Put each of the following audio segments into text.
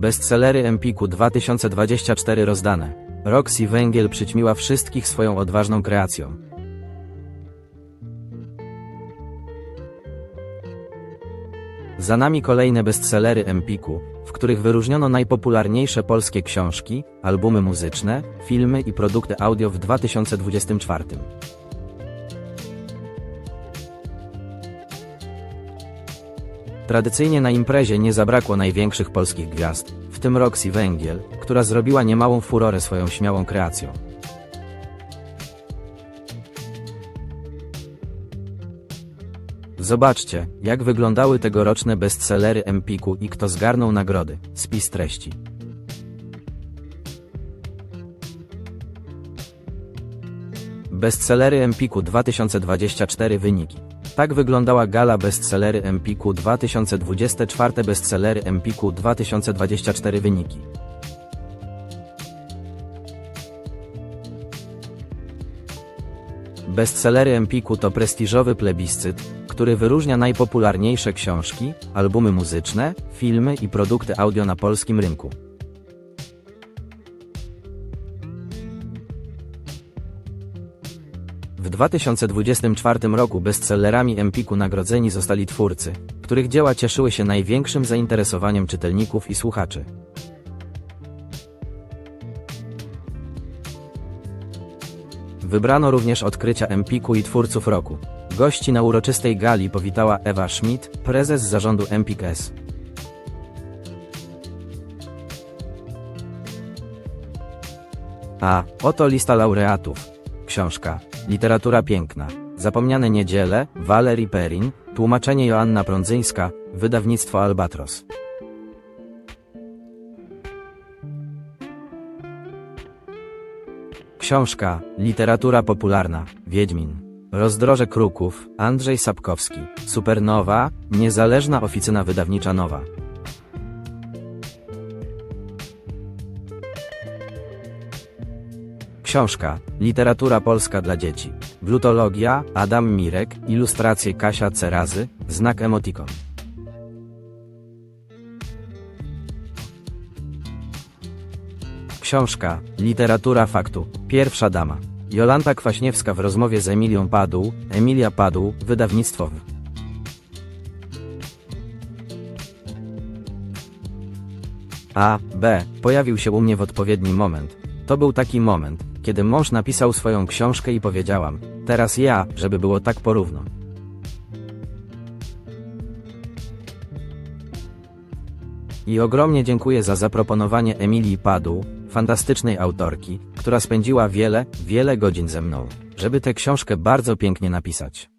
Bestsellery Empiku 2024 rozdane. Roxy Węgiel przyćmiła wszystkich swoją odważną kreacją. Za nami kolejne bestsellery Empiku, w których wyróżniono najpopularniejsze polskie książki, albumy muzyczne, filmy i produkty audio w 2024. Tradycyjnie na imprezie nie zabrakło największych polskich gwiazd, w tym Roxy Węgiel, która zrobiła niemałą furorę swoją śmiałą kreacją. Zobaczcie, jak wyglądały tegoroczne bestsellery Empiku i kto zgarnął nagrody. Spis treści. Bestsellery Empiku 2024 wyniki. Tak wyglądała gala bestsellery Empiku 2024 bestsellery Empiku 2024 wyniki. Bestsellery Empiku to prestiżowy plebiscyt, który wyróżnia najpopularniejsze książki, albumy muzyczne, filmy i produkty audio na polskim rynku. 2024 roku bestsellerami Empiku nagrodzeni zostali twórcy, których dzieła cieszyły się największym zainteresowaniem czytelników i słuchaczy. Wybrano również odkrycia Empiku i twórców roku. Gości na uroczystej gali powitała Ewa Schmidt, prezes zarządu Empik S. A, oto lista laureatów. Książka. Literatura piękna. Zapomniane niedziele, Valerie Perrin, tłumaczenie Joanna Prądzyńska, wydawnictwo Albatros. Książka. Literatura popularna. Wiedźmin. Rozdroże Kruków, Andrzej Sapkowski. Supernowa, niezależna oficyna wydawnicza nowa. Książka. Literatura polska dla dzieci. Glutologia, Adam Mirek, ilustracje Kasia Cerazy, znak emotikon. Książka. Literatura faktu. Pierwsza dama. Jolanta Kwaśniewska w rozmowie z Emilią Padł, Emilia Padł, wydawnictwo. A, B. Pojawił się u mnie w odpowiedni moment. To był taki moment, kiedy mąż napisał swoją książkę i powiedziałam, teraz ja, żeby było tak porówno. I ogromnie dziękuję za zaproponowanie Emilii Padł, fantastycznej autorki, która spędziła wiele, wiele godzin ze mną, żeby tę książkę bardzo pięknie napisać.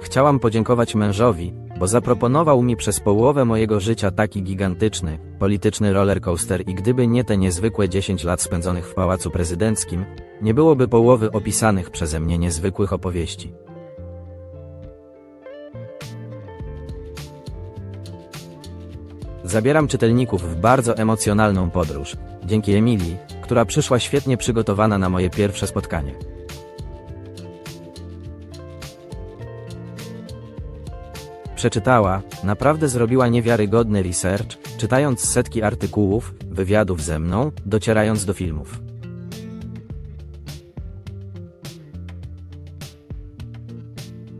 Chciałam podziękować mężowi, bo zaproponował mi przez połowę mojego życia taki gigantyczny, polityczny rollercoaster i gdyby nie te niezwykłe 10 lat spędzonych w Pałacu Prezydenckim, nie byłoby połowy opisanych przeze mnie niezwykłych opowieści. Zabieram czytelników w bardzo emocjonalną podróż, dzięki Emilii, która przyszła świetnie przygotowana na moje pierwsze spotkanie. Przeczytała, naprawdę zrobiła niewiarygodny research, czytając setki artykułów, wywiadów ze mną, docierając do filmów.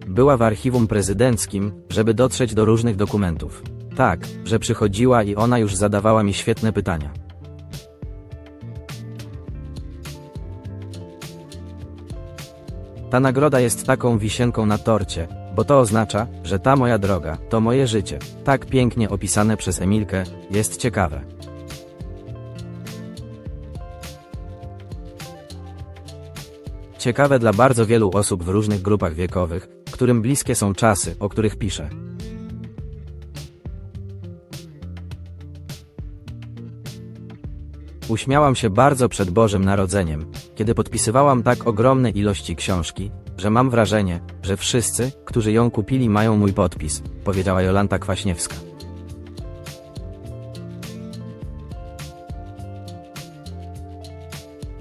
Była w archiwum prezydenckim, żeby dotrzeć do różnych dokumentów. Tak, że przychodziła i ona już zadawała mi świetne pytania. Ta nagroda jest taką wisienką na torcie, bo to oznacza, że ta moja droga, to moje życie, tak pięknie opisane przez Emilkę, jest ciekawe. Ciekawe dla bardzo wielu osób w różnych grupach wiekowych, którym bliskie są czasy, o których piszę. Uśmiałam się bardzo przed Bożym Narodzeniem, kiedy podpisywałam tak ogromne ilości książki, że mam wrażenie, że wszyscy, którzy ją kupili mają mój podpis, powiedziała Jolanta Kwaśniewska.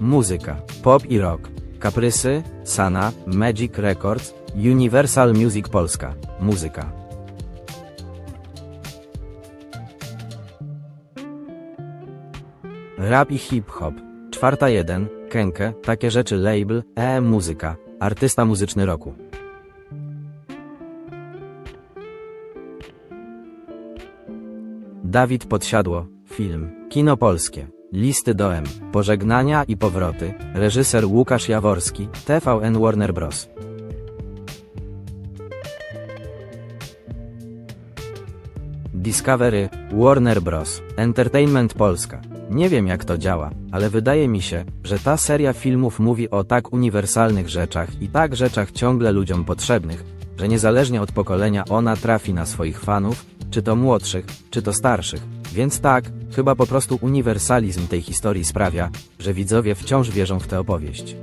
Muzyka, pop i rock. Kaprysy, Sana, Magic Records, Universal Music Polska. Muzyka. Rap i hip-hop. Czwarta jeden, Kenke, takie rzeczy label, e muzyka, artysta muzyczny roku. Dawid Podsiadło, film, kino polskie, listy do M, pożegnania i powroty, reżyser Łukasz Jaworski, TVN Warner Bros. Discovery, Warner Bros. Entertainment Polska. Nie wiem jak to działa, ale wydaje mi się, że ta seria filmów mówi o tak uniwersalnych rzeczach i tak rzeczach ciągle ludziom potrzebnych, że niezależnie od pokolenia ona trafi na swoich fanów, czy to młodszych, czy to starszych. Więc tak, chyba po prostu uniwersalizm tej historii sprawia, że widzowie wciąż wierzą w tę opowieść.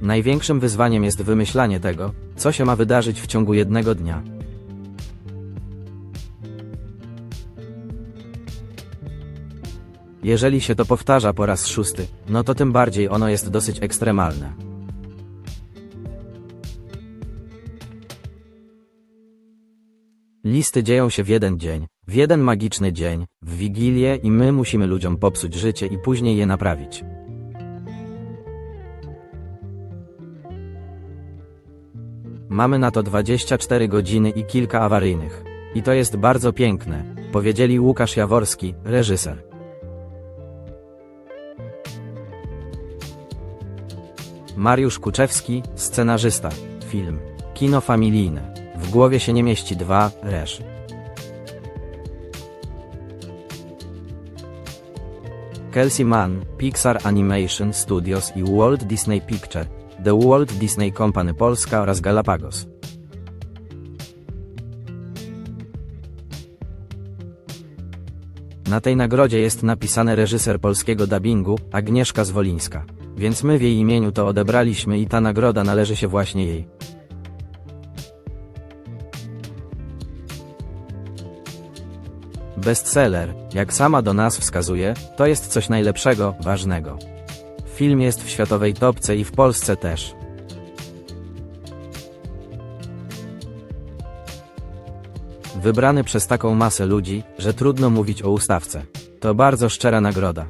Największym wyzwaniem jest wymyślanie tego, co się ma wydarzyć w ciągu jednego dnia. Jeżeli się to powtarza po raz szósty, no to tym bardziej ono jest dosyć ekstremalne. Listy dzieją się w jeden dzień, w jeden magiczny dzień, w Wigilię i my musimy ludziom popsuć życie i później je naprawić. Mamy na to 24 godziny i kilka awaryjnych. I to jest bardzo piękne, powiedzieli Łukasz Jaworski, reżyser. Mariusz Kuczewski, scenarzysta, film, kino familijne. W głowie się nie mieści dwa, resz. Kelsey Mann, Pixar Animation Studios i Walt Disney Picture, The Walt Disney Company Polska oraz Galapagos. Na tej nagrodzie jest napisane reżyser polskiego dubbingu, Agnieszka Zwolińska. Więc my w jej imieniu to odebraliśmy i ta nagroda należy się właśnie jej. Bestseller, jak sama do nas wskazuje, to jest coś najlepszego, ważnego. Film jest w światowej topce i w Polsce też. Wybrany przez taką masę ludzi, że trudno mówić o ustawce. To bardzo szczera nagroda.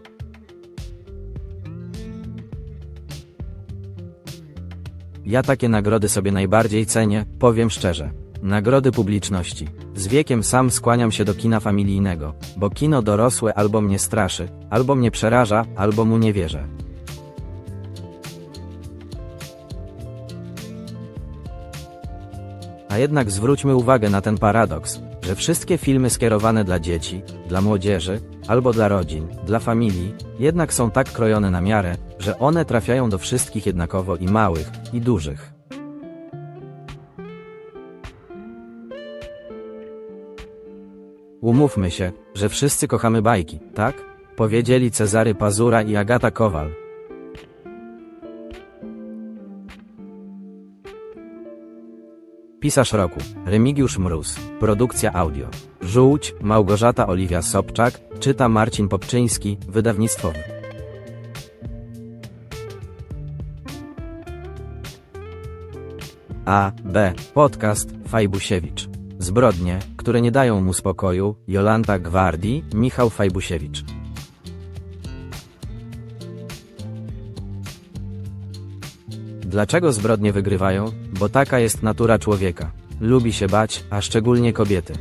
Ja takie nagrody sobie najbardziej cenię, powiem szczerze. Nagrody publiczności. Z wiekiem sam skłaniam się do kina familijnego, bo kino dorosłe albo mnie straszy, albo mnie przeraża, albo mu nie wierzę. A jednak zwróćmy uwagę na ten paradoks, że wszystkie filmy skierowane dla dzieci, dla młodzieży, albo dla rodzin, dla familii, jednak są tak krojone na miarę, że one trafiają do wszystkich jednakowo i małych, i dużych. Umówmy się, że wszyscy kochamy bajki, tak? Powiedzieli Cezary Pazura i Agata Kowal. Pisarz roku, Remigiusz Mróz, produkcja audio. Żółć, Małgorzata Oliwia Sobczak, czyta Marcin Popczyński, wydawnictwo. A, B, podcast, Fajbusiewicz. Zbrodnie, które nie dają mu spokoju, Jolanta Gwardii, Michał Fajbusiewicz. Dlaczego zbrodnie wygrywają? Bo taka jest natura człowieka. Lubi się bać, a szczególnie kobiety.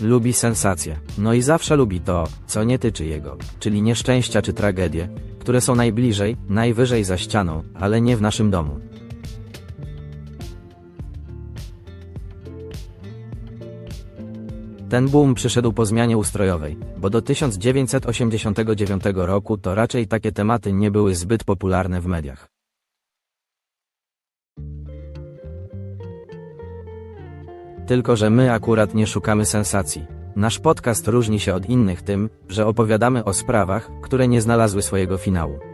Lubi sensacje. No i zawsze lubi to, co nie tyczy jego, czyli nieszczęścia czy tragedie, które są najbliżej, najwyżej za ścianą, ale nie w naszym domu. Ten boom przyszedł po zmianie ustrojowej, bo do 1989 roku to raczej takie tematy nie były zbyt popularne w mediach. Tylko, że my akurat nie szukamy sensacji. Nasz podcast różni się od innych tym, że opowiadamy o sprawach, które nie znalazły swojego finału.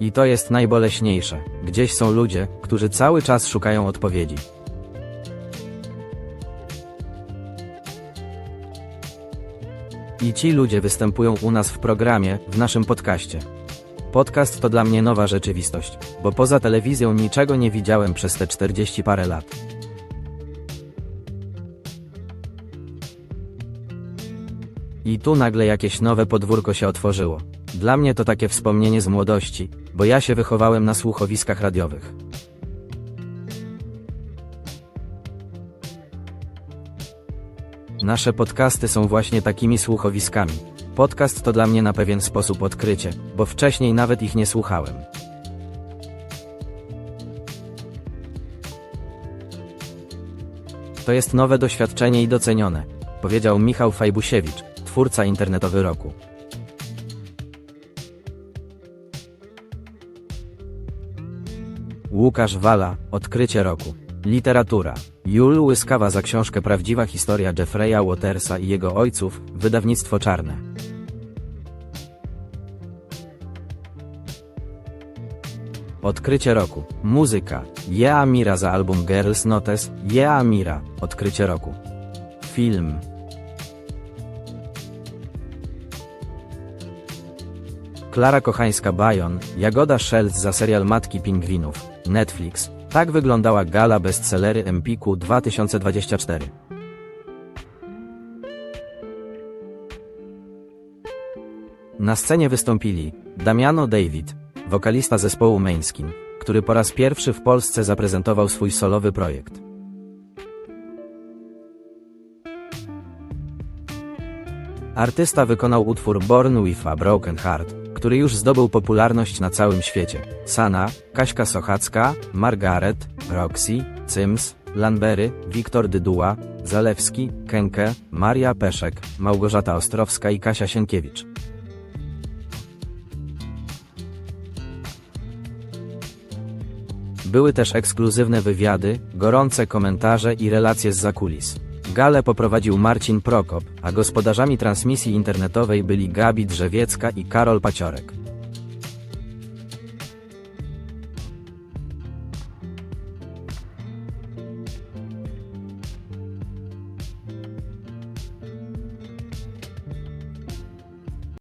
I to jest najboleśniejsze. Gdzieś są ludzie, którzy cały czas szukają odpowiedzi. I ci ludzie występują u nas w programie, w naszym podcaście. Podcast to dla mnie nowa rzeczywistość, bo poza telewizją niczego nie widziałem przez te 40 parę lat. I tu nagle jakieś nowe podwórko się otworzyło. Dla mnie to takie wspomnienie z młodości, bo ja się wychowałem na słuchowiskach radiowych. Nasze podcasty są właśnie takimi słuchowiskami. Podcast to dla mnie na pewien sposób odkrycie, bo wcześniej nawet ich nie słuchałem. To jest nowe doświadczenie i docenione, powiedział Michał Fajbusiewicz, twórca internetowy roku. Łukasz Wala, Odkrycie roku. Literatura. Jul Łyskawa za książkę Prawdziwa historia Jeffreya Watersa i jego ojców, wydawnictwo czarne. Odkrycie roku. Muzyka. Yea Mira za album Girls Notes, Yea Mira, Odkrycie roku. Film. Klara Kochańska-Bajon, Jagoda Szelc za serial Matki Pingwinów, Netflix. Tak wyglądała gala bestsellery Empiku 2024. Na scenie wystąpili Damiano David, wokalista zespołu Mainskin, który po raz pierwszy w Polsce zaprezentował swój solowy projekt. Artysta wykonał utwór Born with a Broken Heart, który już zdobył popularność na całym świecie. Sana, Kaśka Sochacka, Margaret, Roxy, Cyms, Lanbery, Wiktor Dyduła, Zalewski, Kenke, Maria Peszek, Małgorzata Ostrowska i Kasia Sienkiewicz. Były też ekskluzywne wywiady, gorące komentarze i relacje z zakulis. Galę poprowadził Marcin Prokop, a gospodarzami transmisji internetowej byli Gabi Drzewiecka i Karol Paciorek.